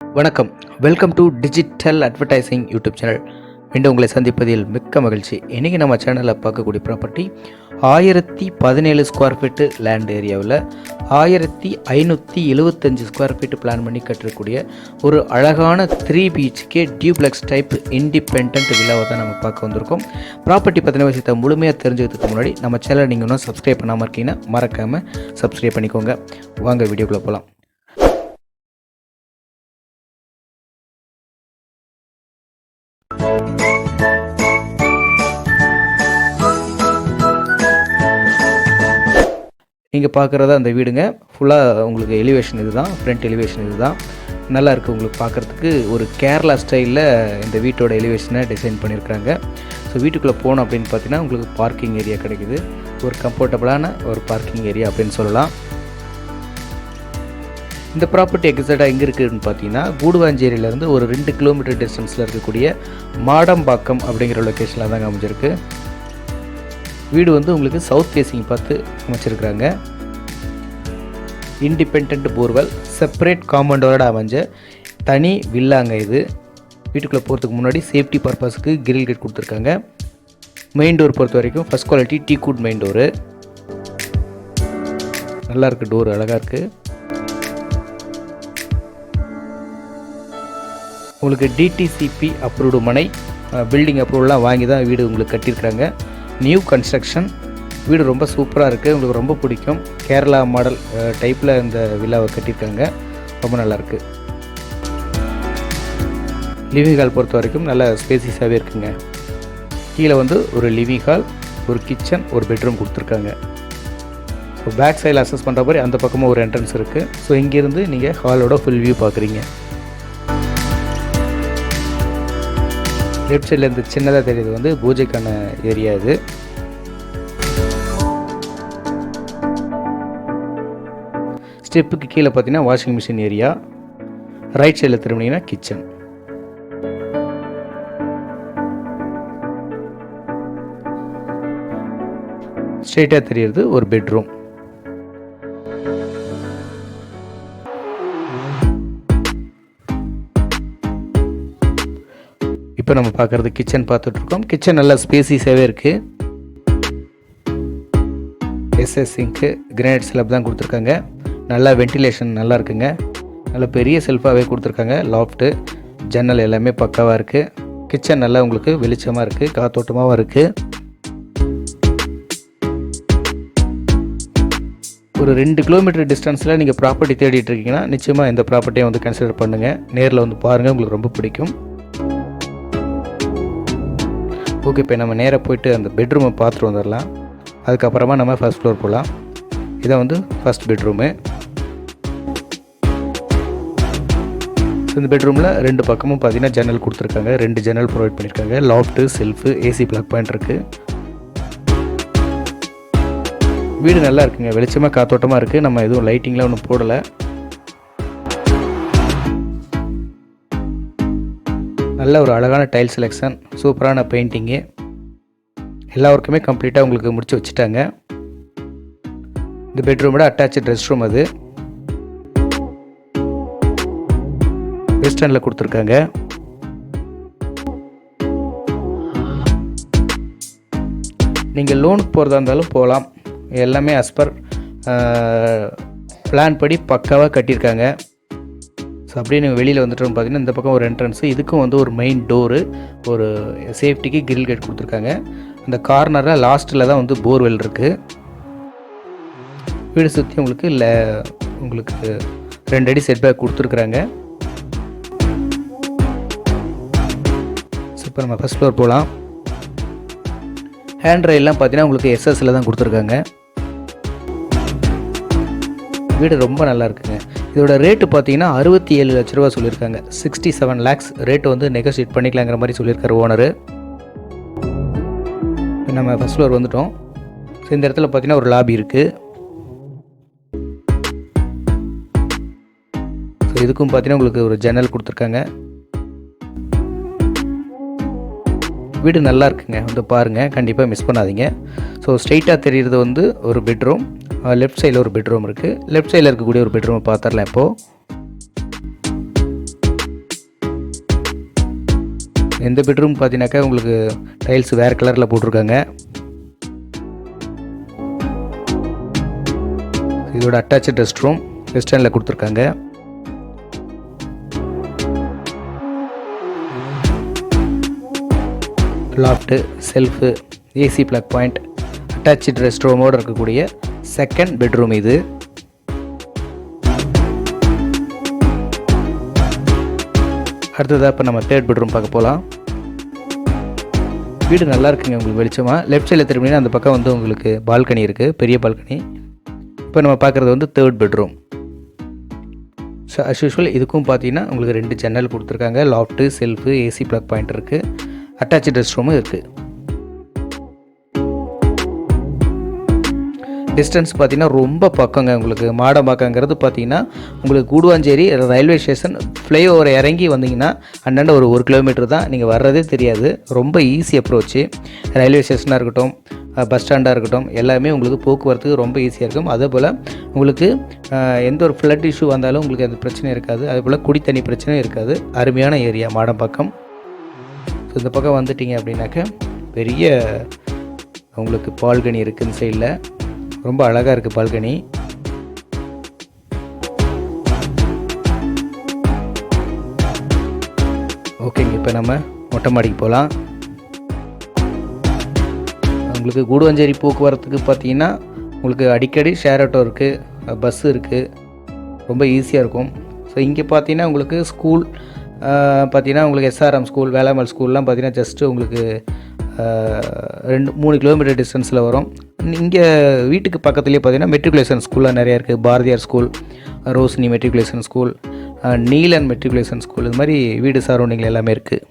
வணக்கம். Welcome to digital advertising YouTube channel மீண்டும் உங்களை சந்திப்பதில் மிக்க மகிழ்ச்சி. இன்றைக்கி நம்ம சேனலில் பார்க்கக்கூடிய ப்ராப்பர்ட்டி ஆயிரத்தி பதினேழு ஸ்கொயர் ஃபீட்டு லேண்ட் ஏரியாவில் ஆயிரத்தி ஐநூற்றி எழுபத்தஞ்சு ஸ்கொயர் ஃபீட்டு பிளான் பண்ணி கட்டக்கூடிய ஒரு அழகான த்ரீ பீச்சுக்கே டியூப்ளெக்ஸ் டைப் இண்டிபெண்ட் விழாவை தான் நம்ம பார்க்க வந்திருக்கோம். ப்ராப்பர்ட்டி பற்றின விஷயத்தை முழுமையாக தெரிஞ்சுக்கிறதுக்கு முன்னாடி நம்ம சேனலை நீங்கள் இன்னும் சப்ஸ்கிரைப் பண்ணாமல் இருக்கீங்கன்னா மறக்காமல் சப்ஸ்கிரைப் பண்ணிக்கோங்க. வாங்க வீடியோக்குள்ளே போகலாம் நீங்கள் பார்க்குறதா அந்த வீடுங்க. ஃபுல்லாக உங்களுக்கு எலிவேஷன் இது தான் ஃப்ரண்ட் எலிவேஷன் இது தான் நல்லா இருக்குது உங்களுக்கு பார்க்குறதுக்கு ஒரு கேரளா ஸ்டைலில் இந்த வீட்டோட எலிவேஷனை டிசைன் பண்ணியிருக்காங்க ஸோ வீட்டுக்குள்ளே போனோம் அப்படின்னு பார்த்தீங்கன்னா உங்களுக்கு பார்க்கிங் ஏரியா கிடைக்குது. ஒரு கம்ஃபர்டபுளான ஒரு பார்க்கிங் ஏரியா அப்படின்னு சொல்லலாம். இந்த ப்ராப்பர்ட்டி எக்ஸாக்டாக எங்கே இருக்குதுன்னு பார்த்தீங்கன்னா கூடுவாஞ்சேரியிலேருந்து ஒரு ரெண்டு கிலோமீட்டர் டிஸ்டன்ஸில் இருக்கக்கூடிய மாடம்பாக்கம் அப்படிங்கிற லொக்கேஷனில் தாங்க அமைஞ்சிருக்கு. வீடு வந்து உங்களுக்கு சவுத் ஃபேஸிங் பார்த்து அமைச்சிருக்கிறாங்க. இண்டிபெண்ட் போர்வெல் செப்பரேட் காம்பவுண்டோட அமைஞ்ச தனி வில்லாங்க இது. வீட்டுக்குள்ளே போகிறதுக்கு முன்னாடி சேஃப்டி பர்பஸ்க்கு கிரில் கேட் கொடுத்துருக்காங்க. மெயின் டோர் பொறுத்த வரைக்கும் first quality tea good main door நல்லா இருக்குது டோர் அழகாக இருக்குது உங்களுக்கு டிடிசிபி அப்ரூவ்டு மனை பில்டிங் அப்ரூவல்லாம் வாங்கி தான் வீடு உங்களுக்கு கட்டியிருக்கிறாங்க. நியூ கன்ஸ்ட்ரக்ஷன் வீடு ரொம்ப சூப்பராக இருக்குது உங்களுக்கு ரொம்ப பிடிக்கும். கேரளா மாடல் டைப்பில் இந்த வில்லாவை கட்டியிருக்காங்க. ரொம்ப நல்லாயிருக்கு லிவிங் ஹால் பொறுத்த வரைக்கும் நல்ல ஸ்பேசிஸாகவே இருக்குங்க. கீழே வந்து ஒரு லிவிங் ஹால் ஒரு கிச்சன் ஒரு பெட்ரூம் கொடுத்துருக்காங்க. ஸோ பேக் சைடில் அசஸ் பண்ணுற மாதிரி அந்த பக்கமும் ஒரு என்ட்ரன்ஸ் இருக்குது ஸோ இங்கேருந்து நீங்கள் ஹாலோட ஃபுல் வியூ பார்க்குறீங்க லெஃப்ட் சைட்லேருந்து சின்னதாக தெரியுது. வந்து பூஜைக்கான ஏரியா இது. ஸ்டெப்புக்கு கீழே பார்த்தீங்கன்னா வாஷிங் மிஷின் ஏரியா ரைட் சைடில் திரும்பினீங்கன்னா கிச்சன் ஸ்ட்ரெயிட்டாக தெரியுறது ஒரு பெட்ரூம் இப்போ நம்ம பார்க்குறது கிச்சன் பார்த்துட்ருக்கோம். கிச்சன் நல்லா ஸ்பேசிஸாகவே இருக்குது எஸ்எஸ் சிங்க்கு கிரானைட் ஸ்லாப் தான் கொடுத்துருக்காங்க. நல்லா வென்டிலேஷன் நல்லா இருக்குங்க. நல்ல பெரிய செல்ஃபாகவே கொடுத்துருக்காங்க. லாஃப்ட்டு ஜன்னல் எல்லாமே பக்காவாக இருக்குது கிச்சன் நல்லா உங்களுக்கு வெளிச்சமாக இருக்குது காத்தோட்டமாகவும் இருக்குது ஒரு ரெண்டு கிலோமீட்டர் டிஸ்டன்ஸில் நீங்கள் ப்ராப்பர்ட்டி தேடிட்டு இருக்கீங்கன்னா நிச்சயமாக இந்த ப்ராப்பர்ட்டியை வந்து கன்சிடர் பண்ணுங்கள் நேரில் வந்து பாருங்கள் உங்களுக்கு ரொம்ப பிடிக்கும். ஓகே இப்போ நம்ம நேராக போயிட்டு அந்த பெட்ரூமை பார்த்துட்டு வந்துடலாம். அதுக்கப்புறமா நம்ம ஃபஸ்ட் ஃப்ளோர் போகலாம். இதான் வந்து ஃபஸ்ட் பெட்ரூமு இந்த பெட்ரூமில் ரெண்டு பக்கமும் பார்த்தீங்கன்னா ஜன்னல் கொடுத்துருக்காங்க. ரெண்டு ஜன்னல் ப்ரொவைட் பண்ணியிருக்காங்க. Loft shelf AC plug point இருக்குது வீடு நல்லா இருக்குங்க. வெளிச்சமாக காத்தோட்டமாக இருக்குது நம்ம எதுவும் லைட்டிங்லாம் ஒன்றும் போடலை. நல்ல ஒரு அழகான டைல் செலெக்ஷன் சூப்பரான பெயிண்டிங்கு எல்லா ஒர்க்குமே கம்ப்ளீட்டாக உங்களுக்கு முடிச்சு வச்சுட்டாங்க. இந்த பெட்ரூமோட அட்டாச்சு ரெஸ்ட் ரூம் அது. வெஸ்டர்னில் கொடுத்துருக்காங்க. நீங்கள் லோன் போகிறதா இருந்தாலும் போகலாம் எல்லாமே அஸ்பர் பிளான் படி பக்காவாக கட்டியிருக்காங்க. ஸோ அப்படியே நீங்கள் வெளியில் வந்துட்டோம் பார்த்தீங்கன்னா இந்த பக்கம் ஒரு என்ட்ரன்ஸு இதுக்கும் வந்து ஒரு மெயின் டோரு ஒரு சேஃப்டிக்கு கிரில் கேட் கொடுத்துருக்காங்க. அந்த கார்னரில் லாஸ்ட்டில் தான் வந்து போர்வெல் இருக்குது வீடு சுற்றி உங்களுக்கு இல்லை உங்களுக்கு ரெண்டு அடி செட் பேக் கொடுத்துருக்குறாங்க. ஸோ இப்போ நம்ம ஃபஸ்ட் ஃப்ளோர் போகலாம் ஹேண்ட் ரைல்லாம் பார்த்தீங்கன்னா உங்களுக்கு எஸ்எஸ்ல தான் கொடுத்துருக்காங்க. வீடு ரொம்ப நல்லா இருக்குங்க. இதோட ரேட்டு பார்த்தீங்கன்னா அறுபத்தி ஏழு லட்ச ரூபா சொல்லியிருக்காங்க. சிக்ஸ்டி செவன் லேக்ஸ் ரேட்டு வந்து நெகோசியேட் பண்ணிக்கலாங்கிற மாதிரி சொல்லியிருக்காரு ஓனரு நம்ம ஃபஸ்ட் ஃப்ளோர் வந்துட்டோம். ஸோ இந்த இடத்துல பார்த்தீங்கன்னா ஒரு லாபி இருக்குது ஸோ இதுக்கும் பார்த்தீங்கன்னா உங்களுக்கு ஒரு ஜன்னல் கொடுத்துருக்காங்க. வீடு நல்லா இருக்குங்க. வந்து பாருங்கள் கண்டிப்பாக மிஸ் பண்ணாதீங்க. ஸோ ஸ்ட்ரைட்டாக தெரிகிறது வந்து ஒரு பெட்ரூம் லெஃப்ட் சைடில் ஒரு பெட்ரூம் இருக்குது லெஃப்ட் சைடில் இருக்கக்கூடிய ஒரு பெட்ரூமை பார்த்துடலாம் இப்போது எந்த பெட்ரூம் பார்த்தீங்கன்னாக்கா உங்களுக்கு டைல்ஸ் வேறு கலரில் போட்டிருக்காங்க. இதோட அட்டாச்சு ரெஸ்ட் ரூம் வெஸ்டர்னில் கொடுத்துருக்காங்க. Loft shelf AC plug point attach rest ரூமோடு இருக்கக்கூடிய செகண்ட் பெட்ரூம் இது. அடுத்ததாக இப்போ நம்ம தேர்ட் பெட்ரூம் பார்க்க போகலாம் வீடு நல்லா இருக்குங்க உங்களுக்கு வெளிச்சமாக லெஃப்ட் சைடில் திரும்பினா அந்த பக்கம் வந்து உங்களுக்கு பால்கனி இருக்குது பெரிய பால்கனி இப்போ நம்ம பார்க்குறது வந்து third bedroom so as usual இதுக்கும் பார்த்தீங்கன்னா உங்களுக்கு ரெண்டு ஜன்னல் கொடுத்துருக்காங்க. Loft shelf AC plug point இருக்குது அட்டாச்சு ரெஸ்ட் ரூமும் இருக்குது டிஸ்டன்ஸ் பார்த்தீங்கன்னா ரொம்ப பக்கங்க உங்களுக்கு. மாடம்பாக்கங்கிறது பார்த்தீங்கன்னா உங்களுக்கு கூடுவாஞ்சேரி ரயில்வே ஸ்டேஷன் ஃப்ளைஓவர் இறங்கி வந்தீங்கன்னா அண்ணாண்ட ஒரு ஒரு கிலோமீட்டர் தான் நீங்கள் வர்றதே தெரியாது. ரொம்ப ஈஸி அப்ரோச்சு ரயில்வே ஸ்டேஷனாக இருக்கட்டும் பஸ் ஸ்டாண்டாக இருக்கட்டும் எல்லாமே உங்களுக்கு போக்குவரத்துக்கு ரொம்ப ஈஸியாக இருக்கும். அதே போல் உங்களுக்கு எந்த ஒரு ஃப்ளட் இஷ்யூ வந்தாலும் உங்களுக்கு அந்த பிரச்சனை இருக்காது. அதே போல் குடித்தண்ணி பிரச்சனையும் இருக்காது. அருமையான ஏரியா மாடம்பாக்கம். ஸோ இந்த பக்கம் வந்துட்டீங்க அப்படின்னாக்க பெரிய உங்களுக்கு பால்கனி இருக்குது இந்த சைடில் ரொம்ப அழகாக இருக்குது பால்கனி. ஓகேங்க இப்போ நம்ம மொட்டை மாடிக்கு போகலாம் உங்களுக்கு கூடுவஞ்சேரி போக்குவரத்துக்கு பார்த்தீங்கன்னா உங்களுக்கு அடிக்கடி ஷேர் ஆட்டோ இருக்குது பஸ் இருக்குது ரொம்ப ஈஸியாக இருக்கும். ஸோ இங்கே பார்த்தீங்கன்னா உங்களுக்கு ஸ்கூல் பார்த்தீங்கன்னா உங்களுக்கு எஸ்ஆர்எம் ஸ்கூல் வேளாமல் ஸ்கூல்லாம் பார்த்தீங்கன்னா ஜஸ்ட்டு உங்களுக்கு ரெண்டு மூணு கிலோமீட்டர் டிஸ்டன்ஸில் வரும். இங்கே வீட்டுக்கு பக்கத்துலேயே பார்த்தீங்கன்னா மெட்ரிகுலேஷன் ஸ்கூல்லாம் நிறையா இருக்குது Bharathiyar school Roshini matriculation school Neelan matriculation school இது மாதிரி வீடு சரௌண்டிங்கில் எல்லாமே இருக்குது